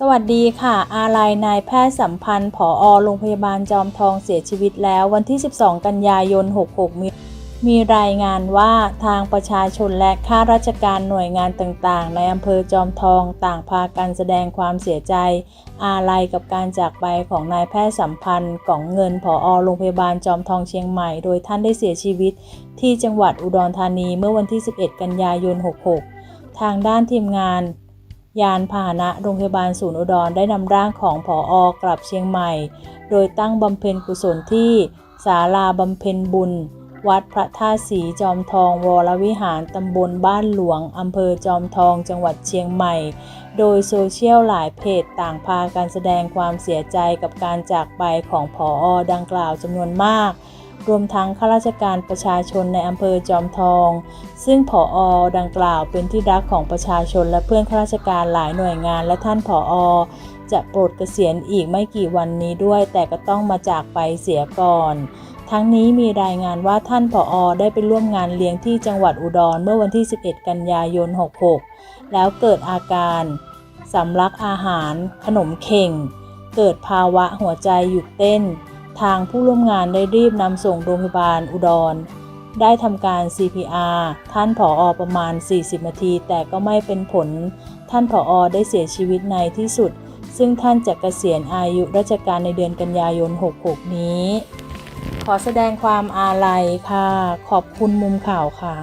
สวัสดีค่ะ อาลัยนายแพทย์สัมพันธ์ผอโรงพยาบาลจอมทองเสียชีวิตแล้ววันที่ 12 กันยายน 66 มีมีรายงานว่าทางประชาชนและข้าราชการหน่วยงานต่างๆ ในอำเภอจอมทองต่างพากันแสดงความเสียใจ อาลัยกับการจากไปของนายแพทย์สัมพันธ์กล่องเงินผอโรงพยาบาลจอมทองเชียงใหม่ โดยท่านได้เสียชีวิต ที่จังหวัดอุดรธานีเมื่อวันที่ 11 กันยายน 66 ทางด้านทีมงาน ยานพาหนะโรงพยาบาลศูนย์อุดรได้นำร่างของผออกลับเชียงใหม่ โดยตั้งบำเพ็ญกุศลที่ศาลาบำเพ็ญบุญ วัดพระธาตุศรีจอมทองวรวิหารตำบลบ้านหลวงอำเภอจอมทองจังหวัดเชียงใหม่ โดยโซเชียลหลายเพจต่างพากันแสดงความเสียใจกับการจากไปของผออดังกล่าวจำนวนมาก รวมทั้งข้าราชการประชาชนในอำเภอจอมทอง ซึ่งผออดังกล่าวเป็นที่รักของประชาชนและเพื่อนข้าราชการหลายหน่วยงาน และท่านผออจะโปรดเกษียณอีกไม่กี่วันนี้ด้วย แต่ก็ต้องมาจากไปเสียก่อน ทั้งนี้มีรายงานว่าท่านผออได้ไปร่วมงานเลี้ยงที่จังหวัดอุดรเมื่อวันที่ 11 กันยายน 66 แล้วเกิดอาการสำลักอาหาร ขนมเข่ง เกิดภาวะหัวใจหยุดเต้น ทางผู้ร่วมงานได้รีบนำส่งโรงพยาบาลอุดร ได้ทำการ CPR ท่านผออประมาณ 40 นาที แต่ก็ไม่เป็นผล ท่านผออได้เสียชีวิตในที่สุด ซึ่งท่านจะเกษียณอายุราชการในเดือนกันยายน 66 นี้ ขอแสดงความอาลัยค่ะ ขอบคุณมุมข่าวค่ะ